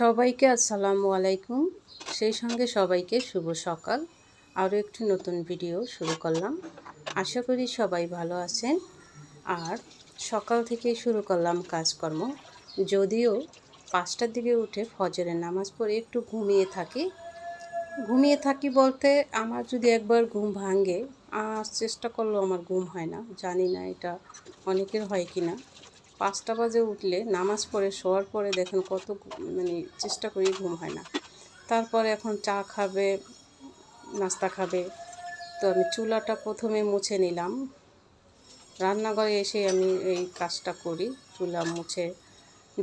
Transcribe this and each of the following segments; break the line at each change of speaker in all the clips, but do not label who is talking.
সবাইকে আসসালামু আলাইকুম। সেই সঙ্গে সবাইকে শুভ সকাল। আরও একটি নতুন ভিডিও শুরু করলাম। আশা করি সবাই ভালো আছেন। আর সকাল থেকে শুরু করলাম কাজকর্ম। যদিও পাঁচটার দিকে উঠে ফজরের নামাজ পড়ে একটু ঘুমিয়ে থাকি। ঘুমিয়ে থাকি বলতে আমার যদি একবার ঘুম ভাঙে আর চেষ্টা করলেও আমার ঘুম হয় না। জানি না এটা অনেকের হয় কি না পাঁচটা বাজে উঠলে নামাজ পড়ে শোয়ার পরে দেখেন কত মানে চেষ্টা করি ঘুম হয় না। তারপরে এখন চা খাবে, নাস্তা খাবে। তো আমি চুলাটা প্রথমে মুছে নিলাম। রান্নাঘরে এসে আমি এই কাজটা করি, চুলা মুছে,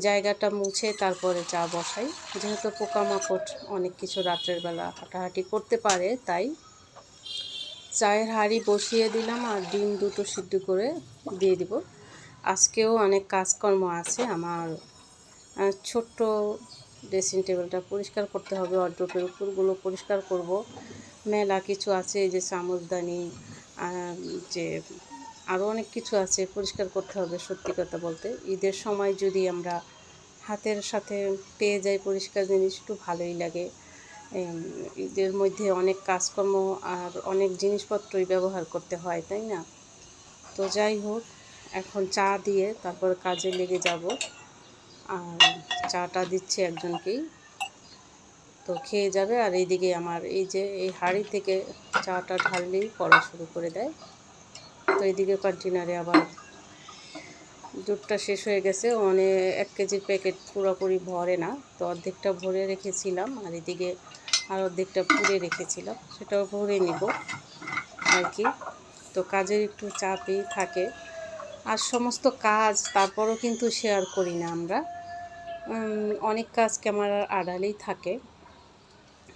জায়গাটা মুছে তারপরে চা বসাই। যেহেতু পোকামাকড় অনেক কিছু রাত্রের বেলা হাঁটাহাঁটি করতে পারে, তাই চায়ের হাঁড়ি বসিয়ে দিলাম আর ডিম দুটো সিদ্ধ করে দিয়ে দিব। আজকেও অনেক কাজকর্ম আছে। আমার ছোট্ট ড্রেসিং টেবিলটা পরিষ্কার করতে হবে অড্রপের উপরগুলো পরিষ্কার করব। মেলা কিছু আছে যে চামচদানি যে আরও অনেক কিছু আছে পরিষ্কার করতে হবে সত্যি কথা বলতে। ঈদের সময় যদি আমরা হাতের সাথে পেয়ে যাই পরিষ্কার জিনিস, একটু ভালোই লাগে। ঈদের মধ্যে অনেক কাজকর্ম আর অনেক জিনিসপত্রই ব্যবহার করতে হয়, তাই না? তো যাই হোক এখন চা দিয়ে তারপর কাজে লেগে যাব। আর চাটা দিচ্ছে একজনকেই। তো খেয়ে যাবে আর এইদিকে আমার এই যে এই হাঁড়ি থেকে চাটা ঢাললেই পড়া শুরু করে দেয়। তো এইদিকে কন্টেনারে আবার দুধটা শেষ হয়ে গেছে। অনেক এক কেজির প্যাকেট পুরোপুরি ভরে না। তো অর্ধেকটা ভরে রেখেছিলাম আর এদিকে আর অর্ধেকটা পুড়ে রেখেছিলাম। সেটাও ভরে নিব আর কি। তো কাজের একটু চাপই থাকে। আর সমস্ত কাজ তারপরও কিন্তু শেয়ার করি না আমরা। অনেক কাজ ক্যামেরার আড়ালেই থাকে।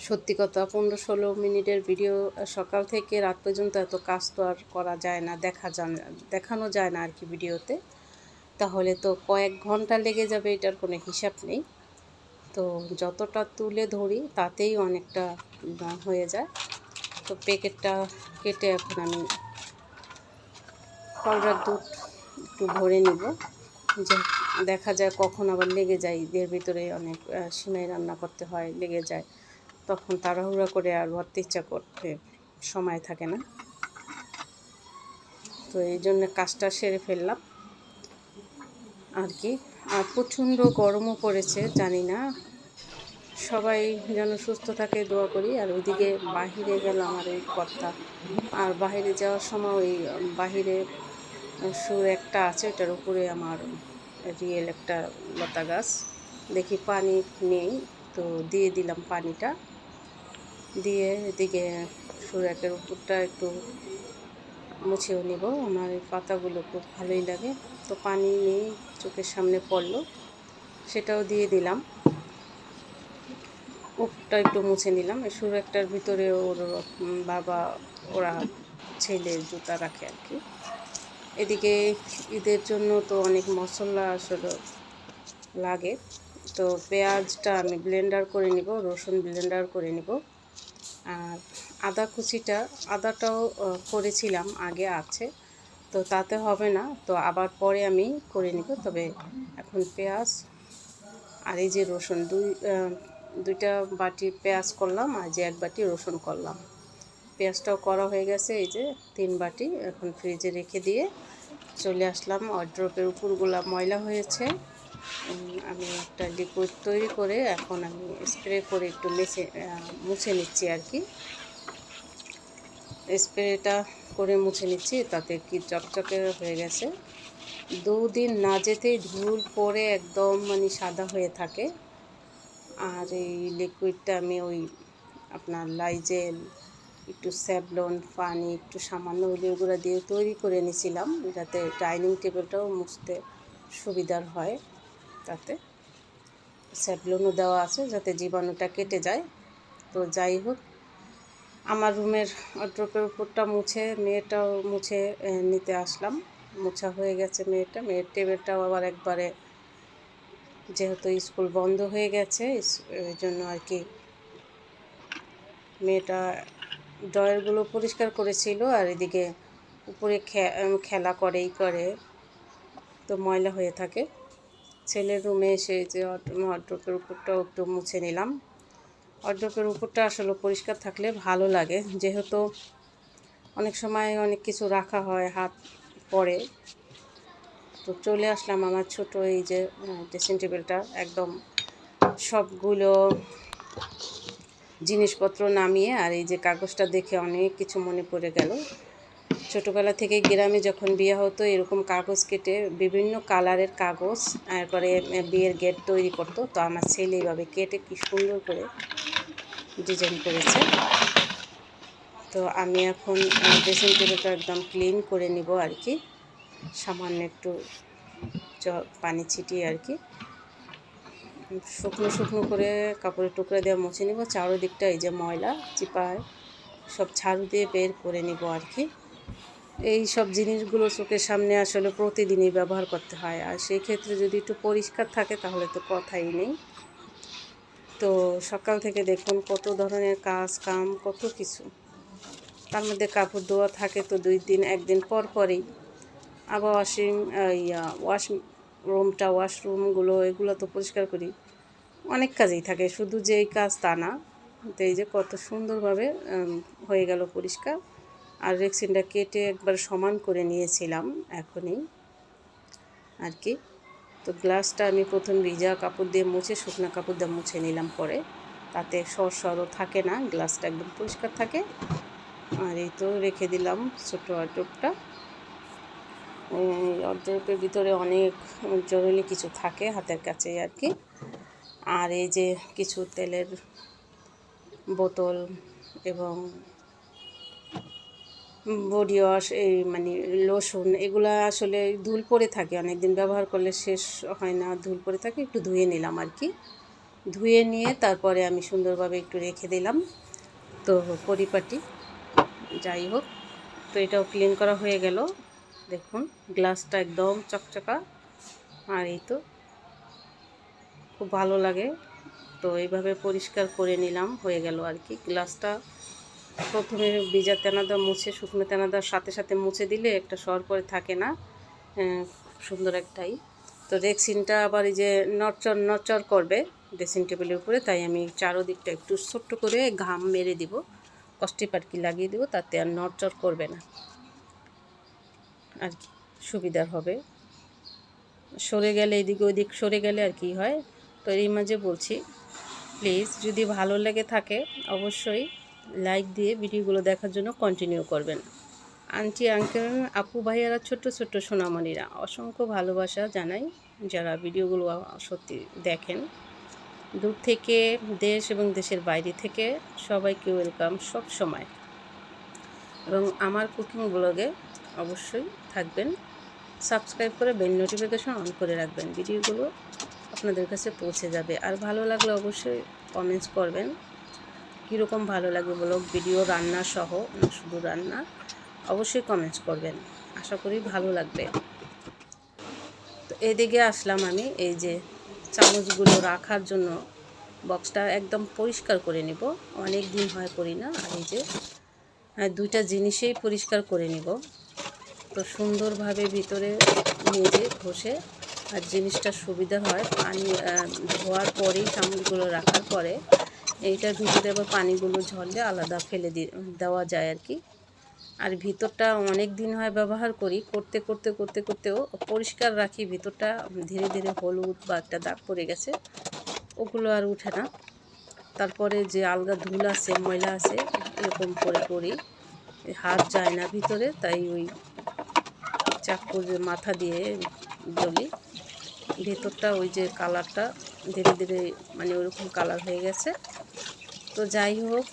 সত্যি কথা, পনেরো ষোলো মিনিটের ভিডিও সকাল থেকে রাত পর্যন্ত এত কাজ তো আর করা যায় না, দেখা যায় দেখানো যায় না আর কি ভিডিওতে তাহলে তো কয়েক ঘণ্টা লেগে যাবে, এটার কোনো হিসাব নেই। তো যতটা তুলে ধরি, তাতেই অনেকটা হয়ে যায়। তো প্যাকেটটা কেটে এখন আমি পাউডার দুধ একটু ভরে নিব। যে দেখা যায় কখন আবার লেগে যায়, ঈদের ভিতরে অনেক সিমাই রান্না করতে হয়, লেগে যায়। তখন তাড়াহুড়া করে আর ভরতে ইচ্ছা করতে সময় থাকে না। তো এই জন্য কাজটা সেরে ফেললাম। আর কি, আর প্রচণ্ড গরমও পড়েছে, জানি না। সবাই যেন সুস্থ থাকে দোয়া করি। আর ওইদিকে বাহিরে গেল আমার এই কর্তা। আর বাহিরে যাওয়ার সময় ওই, বাহিরে সুর একটা আছে ওটার উপরে আমার রিয়েল একটা লতা গাছ। দেখি পানি নেই, তো দিয়ে দিলাম পানিটা। দিয়ে এদিকে সুরাকের উপরটা একটু মুছেও নিব, আমার এই পাতাগুলো খুব ভালোই লাগে। তো পানি নেই, চোখের সামনে পড়ল, সেটাও দিয়ে দিলাম। উপটা একটু মুছে নিলাম, এই সুর একটার ভিতরে ওর বাবা, ওরা ছেলে জুতা রাখে আর কি। এদিকে ঈদের জন্য তো অনেক মশলা আসলে লাগে। তো পেঁয়াজটা আমি ব্লেন্ডার করে নিব, রসুন ব্লেন্ডার করে নিব। আর আদা কুচিটা, আদাটাও করেছিলাম, আগে আছে। তো তাতে হবে না, তো আবার পরে আমি করে নিব। তবে এখন পেঁয়াজ আর এই যে রসুন, দুই দুইটা বাটি পেঁয়াজ করলাম আর যে এক বাটি রসুন করলাম। পেঁয়াজটাও করা হয়ে গেছে, এই যে তিন বাটি এখন ফ্রিজে রেখে দিয়ে চলে আসলাম। অড্রপের উপরগুলা ময়লা হয়েছে। আমি একটা লিকুইড তৈরি করে এখন আমি স্প্রে করে একটু মেছে মুছে নিচ্ছি আর কি। স্প্রেটা করে মুছে নিচ্ছি, তাতে কি চকচকে হয়ে গেছে। দুদিন না যেতেই ধুল পরে একদম মানে সাদা হয়ে থাকে। আর এই লিকুইডটা আমি ওই আপনার লাইজেল একটু স্যাবলন পানি, একটু সামান্য হলিও দিয়ে তৈরি করে নিয়েছিলাম। যাতে ডাইনিং টেবিলটাও মুছতে সুবিধার হয়। তাতে স্যাবলনও দেওয়া আছে যাতে জীবাণুটা কেটে যায়। তো যাই হোক, আমার রুমের ড্রপের উপরটা মুছে, মেয়েটাও মুছে নিতে আসলাম। মোছা হয়ে গেছে মেয়েটা। মেয়ের টেবিলটাও আবার একবারে যেহেতু স্কুল বন্ধ হয়ে গেছে জন্য আর কি মেয়েটা ড্রয়ারগুলো পরিষ্কার করেছিল আর এদিকে উপরে খেলা করেই করে তো ময়লা হয়ে থাকে। ছেলের রুমে এসে যে অড্রপের উপরটাও একটু মুছে নিলাম। অড্রপের উপরটা আসলে পরিষ্কার থাকলে ভালো লাগে। যেহেতু অনেক সময় অনেক কিছু রাখা হয়, হাত পরে তো চলে আসলাম আমার ছোট এই যে ড্রেসিং টেবিলটা একদম সবগুলো জিনিসপত্র নামিয়ে আর এই যে কাগজটা দেখে অনেক কিছু মনে পড়ে গেল। ছোটোবেলা থেকে গ্রামে যখন বিয়ে হতো, এরকম কাগজ কেটে বিভিন্ন কালারের কাগজ, তারপরে বিয়ের গেট তৈরি করতো। তো আমার ছেলে এইভাবে কেটে কি সুন্দর করে ডিজাইন করেছে। তো আমি এখন ড্রেসিং টেবিলটা একদম ক্লিন করে নিব আর কি। সামান্য একটু পানি ছিটিয়ে আর কি। শুকনো শুকনো করে কাপড়ের টুকরা দিয়ে মুছে নিব। চারোদিকটা এই যে ময়লা চিপায় সব ছাড়ু দিয়ে বের করে নিব আর কি। এই সব জিনিসগুলো চোখের সামনে আসলে প্রতিদিনই ব্যবহার করতে হয়। আর সেই ক্ষেত্রে যদি একটু পরিষ্কার থাকে তাহলে তো কথাই নেই। তো সকাল থেকে দেখুন কত ধরনের কাজ কাম, কত কিছু। তার মধ্যে কাপড় ধোয়া থাকে তো দুই দিন, একদিন পর পরেই। আবার ওয়াশিং ওয়াশ রুমটা ওয়াশরুমগুলো এগুলো তো পরিষ্কার করি। অনেক কাজেই থাকে, শুধু যে এই কাজ তা না। তো এই যে কত সুন্দরভাবে হয়ে গেল পরিষ্কার। আর রেক্সিনটা কেটে একবার সমান করে নিয়েছিলাম এখনই। আর কি। তো গ্লাসটা আমি প্রথম ভিজা কাপড় দিয়ে মুছে, শুকনো কাপড় দিয়ে মুছে নিলাম পরে। তাতে সর সরও থাকে না গ্লাসটা একদম পরিষ্কার থাকে। আর এই তো রেখে দিলাম ছোটো অড্রপটা অড্রপের ভিতরে অনেক জরুরি কিছু থাকে হাতের কাছে আর কি। আর এই যে কিছু তেলের বোতল এবং বডি ওয়াশ, এই মানে লোশন, এগুলা আসলে ধুল পড়ে থাকে। অনেক দিন ব্যবহার করলে শেষ হয় না, ধুল পড়ে থাকে, একটু ধুয়ে নিলাম আর কি। ধুয়ে নিয়ে তারপরে আমি সুন্দরভাবে একটু রেখে দিলাম। তো পরিপাটি, যাই হোক, তো এটাও ক্লিন করা হয়ে গেল। দেখুন, গ্লাসটা একদম চকচকা। আর এই তো, খুব ভালো লাগে। তো এইভাবে পরিষ্কার করে নিলাম, হয়ে গেল আর কি। গ্লাসটা প্রথমে ভিজা তেনাদা মুছে, শুকনো তেনাদার সাথে সাথে মুছে দিলে একটা সর পরে থাকে না সুন্দর একটাই। তো রেক্সিনটা আবার এই যে নরচর নরচর করবে ড্রেসিং টেবিলের উপরে, তাই আমি চারোদিকটা একটু ছোট্ট করে ঘাম মেরে দিব। কষ্টি পাটকি লাগিয়ে দেবো, তাতে আর নরচর করবে না। আর কি সুবিধার হবে। সরে গেলে এদিকে ওইদিক সরে গেলে আর কি হয়। তো এই মাঝে বলছি প্লিজ যদি ভালো লেগে থাকে অবশ্যই লাইক দিয়ে ভিডিওগুলো দেখার জন্য কন্টিনিউ করবেন। আন্টি আঙ্কেল আপু, ভাইয়ারা, ছোট্ট ছোট্ট সোনামণিরা, অসংখ্য ভালোবাসা জানাই যারা ভিডিওগুলো সত্যি দেখেন। দূর থেকে, দেশ এবং দেশের বাইরে থেকে সবাইকে ওয়েলকাম সব সময়। এবং আমার কুকিং ব্লগে অবশ্যই থাকবেন। সাবস্ক্রাইব করে বেল নোটিফিকেশন অন করে রাখবেন। ভিডিওগুলো আপনাদের কাছে পৌঁছে যাবে। আর ভালো লাগলে অবশ্যই কমেন্টস করবেন। কীরকম ভালো লাগে ব্লগ ভিডিও, রান্না সহ না শুধু রান্না? অবশ্যই কমেন্টস করবেন। আশা করি ভালো লাগবে। তো এদিকে আসলাম আমি। এই যে চামচগুলো রাখার জন্য বক্সটা একদম পরিষ্কার করে নিব। অনেক দিন হয় করি না। আর এই যে দুইটা জিনিসেই পরিষ্কার করে নিব। তো সুন্দরভাবে ভিতরে মেজে, ঘষে, আর জিনিসটা সুবিধা হয় পানি ধোয়ার পরেই চামচগুলো রাখার পরে এইটার ভিতরে আবার পানিগুলো ঝরলে আলাদা ফেলে দেওয়া যায় আর কি। আর ভিতরটা অনেক দিন হয় ব্যবহার করি, করতে করতে করতে, করতেও পরিষ্কার রাখি, ভিতরটা ধীরে ধীরে হলুদ বা একটা দাগ পড়ে গেছে, ওগুলো আর উঠে না। তারপরে যে আলগা ধুল আছে, ময়লা আছে, এরকম করে করি, হাত যায় না ভিতরে, তাই ওই চাকুর মাথা দিয়ে জ্বলি, ভেতরটা ওই যে কালারটা ধীরে ধীরে মানে ওরকম কালার হয়ে গেছে। তো যাই হোক,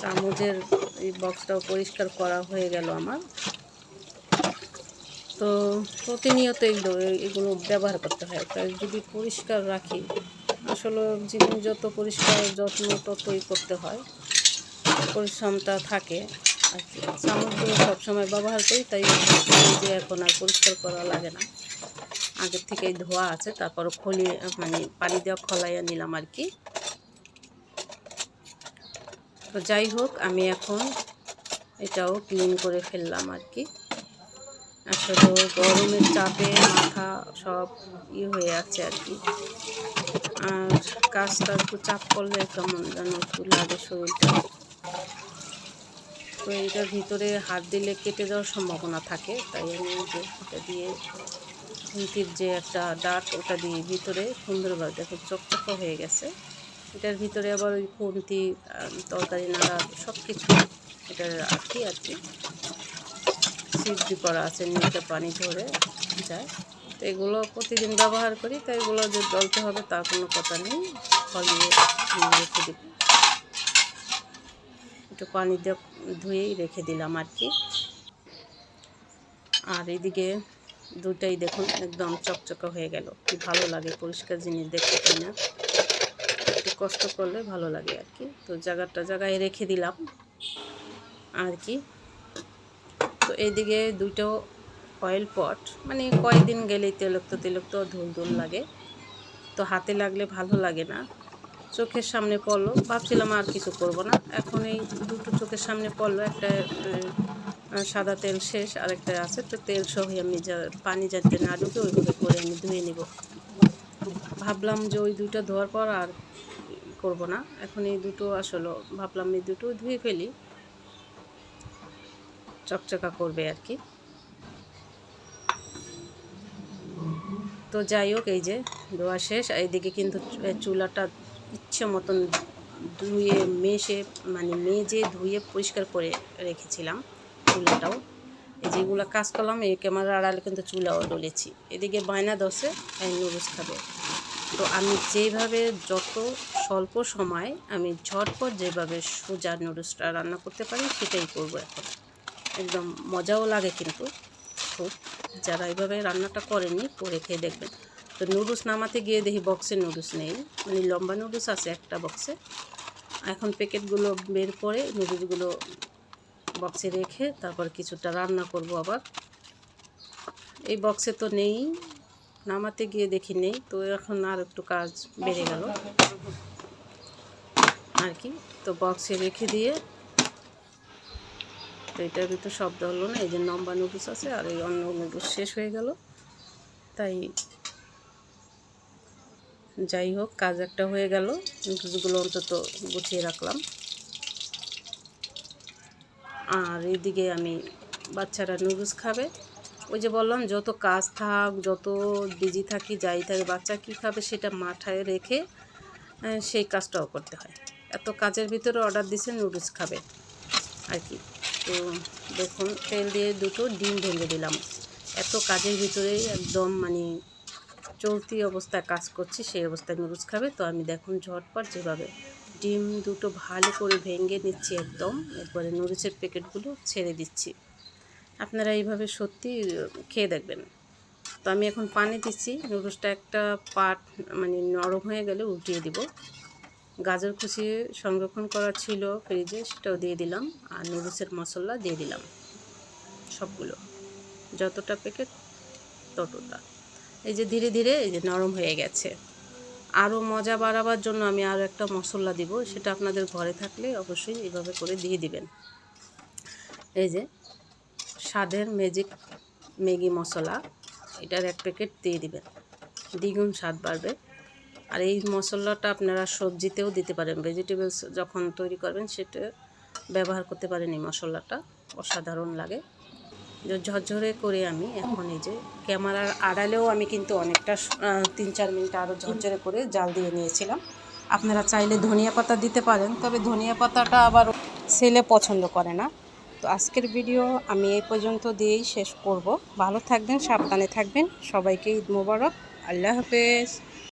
চামচের এই বক্সটাও পরিষ্কার করা হয়ে গেল আমার। তো প্রতিনিয়ত এগুলো এগুলো ব্যবহার করতে হয়। তাই যদি পরিষ্কার রাখি, আসলে জীবন যত পরিষ্কার, যত্ন ততই করতে হয়। পরিশ্রমটা থাকে। আর কি চামচগুলো সবসময় ব্যবহার করি, তাই যে এখন আর পরিষ্কার করা লাগে না। আগের থেকেই ধোয়া আছে, তারপর খলি মানে পানি দেওয়া খলাইয়া নিলাম আর কি। তো যাই হোক, আমি এখন এটাও ক্লিন করে ফেললাম আর কি। আসলে গরমের চাপে মাথা সব ই হয়ে আছে আর কি। আর কাজটা একটু চাপ করলে কেমন যেন একটু লাগে শরীরটা। তো এটার ভিতরে হাত দিলে কেটে যাওয়ার সম্ভাবনা থাকে, তাই আমি যে এটা দিয়ে খুন্তির যে একটা ডাট ওটা দিয়ে ভিতরে সুন্দরভাবে দেখো চকচকা হয়ে গেছে। এটার ভিতরে আবার ওই খুন্তি তরকারি, নাড়া সব কিছু এটার আর কি আর কি। সিদ্ধি করা আছে নিচে পানি ঝরে যায়। তো এগুলো প্রতিদিন ব্যবহার করি, তো এগুলো যে জলতে হবে তার কোনো কথা নেই। ফলিয়ে রেখে দিব। একটু পানি ধুয়েই রেখে দিলাম আর কি। আর এদিকে দুটাই দেখুন একদম চকচকা হয়ে গেল। কি ভালো লাগে পরিষ্কার জিনিস দেখতে পাই না। একটু কষ্ট করলে ভালো লাগে আর কি। তো জায়গাটা জায়গায় রেখে দিলাম আর কি। তো এইদিকে দুটো অয়েল পট মানে কয়েকদিন গেলেই তেলক্ত তেলক্ত ধুল ধুল লাগে। তো হাতে লাগলে ভালো লাগে না। চোখের সামনে পড়ল। ভাবছিলাম আর কিছু করব না। এখন এই দুটো চোখের সামনে পড়ল। একটা সাদা তেল শেষ আর একটা আছে। তো তেল সহ আমি যা, পানি যাতে না ঢুকে ওইভাবে করে আমি ধুয়ে নিব। ভাবলাম যে ওই দুটো ধোয়ার পর আর করব না। এখন এই দুটো আসলে। ভাবলাম এই দুটো ধুয়ে ফেলি। চকচকা করবে আর কি। তো যাই হোক, এই যে ধোয়া শেষ। এইদিকে কিন্তু চুলাটা ইচ্ছে মতন ধুয়ে, মেশে মানে মেজে ধুয়ে পরিষ্কার করে রেখেছিলাম চুলাটাও। এই যেগুলো কাজ করলাম, এই ক্যামেরা আড়ালে কিন্তু চুলাও ডলেছি। এদিকে বায়না দশে নুডলস খাবে। তো আমি যেভাবে যত স্বল্প সময় আমি ঝটপট যেভাবে সোজা নুডলসটা রান্না করতে পারি, সেটাই করব এখন। একদম মজাও লাগে কিন্তু খুব। যারা এইভাবে রান্নাটা করেনি করে খেয়ে দেখবেন। তো নুডলস নামাতে গিয়ে দেখি বক্সে নুডলস নেই। মানে লম্বা নুডলস আছে একটা বক্সে এখন প্যাকেটগুলো বের করে নুডলসগুলো বক্সে রেখে তারপর কিছুটা রান্না করব আবার। এই বক্সে তো নেই। নামাতে গিয়ে দেখি নেই। তো এখন আর একটু কাজ বেড়ে গেল। আর কি? তো বক্সে রেখে দিয়ে তো এটার ভিতর শব্দ হলো না? এই যে লম্বা নুডলস আছে আর এই অন্য নুডলস শেষ হয়ে গেল। তাই যাই হোক কাজ একটা হয়ে গেল। নুডলসগুলো অন্তত গুছিয়ে রাখলাম। আর এদিকে আমি বাচ্চারা নুডলস খাবে। ওই যে বললাম, যত কাজ থাক, যত বিজি থাকি, যাই থাকে, বাচ্চা কী খাবে সেটা মাথায় রেখে সেই কাজটাও করতে হয়। এত কাজের ভিতরে অর্ডার দিছে, নুডলস খাবে আর কি। তো দেখুন, তেল দিয়ে দুটো ডিম ভেঙে দিলাম। এত কাজের ভিতরেই একদম মানে চলতি অবস্থায় কাজ করছি, সেই অবস্থায় নুডলস খাবে। তো আমি দেখুন ঝটপট যেভাবে ডিম দুটো ভালো করে ভেঙে নিচ্ছি একদম, এরপরে নুডলসের প্যাকেটগুলো ছেড়ে দিচ্ছি। আপনারা এইভাবে সত্যি খেয়ে দেখবেন। তো আমি এখন পানি দিচ্ছি, নুডলসটা একটা পাট মানে নরম হয়ে গেলে উল্টিয়ে দিব। গাজর কুচি সংরক্ষণ করা ছিল ফ্রিজে, সেটাও দিয়ে দিলাম, আর নুডলসের মশলা দিয়ে দিলাম সবগুলো। যতটা প্যাকেট ততটা। এই যে ধীরে ধীরে এই যে নরম হয়ে গেছে। আরও মজা বাড়াবার জন্য আমি আরও একটা মশলা দিব, সেটা আপনাদের ঘরে থাকলে অবশ্যই এইভাবে করে দিয়ে দিবেন। এই যে স্বাদের ম্যাজিক ম্যাগি মশলা, এটার এক প্যাকেট দিয়ে দিবেন। দ্বিগুণ স্বাদ বাড়বে। আর এই মশলাটা আপনারা সবজিতেও দিতে পারেন ভেজিটেবলস যখন তৈরি করবেন সেটা ব্যবহার করতে পারেন এই মশলাটা, অসাধারণ লাগে। ঝরঝরে করে আমি এখন এই যে ক্যামেরার আড়ালেও আমি কিন্তু অনেকটা তিন চার মিনিট আরও ঝরঝরে করে জাল দিয়ে নিয়েছিলাম। আপনারা চাইলে ধনিয়া পাতা দিতে পারেন, তবে ধনিয়া পাতাটা আবার ছেলে পছন্দ করে না। তো আজকের ভিডিও আমি এই পর্যন্ত দিয়েই শেষ করব। ভালো থাকবেন, সাবধানে থাকবেন। সবাইকে ঈদ মোবারক। আল্লাহ হাফেজ।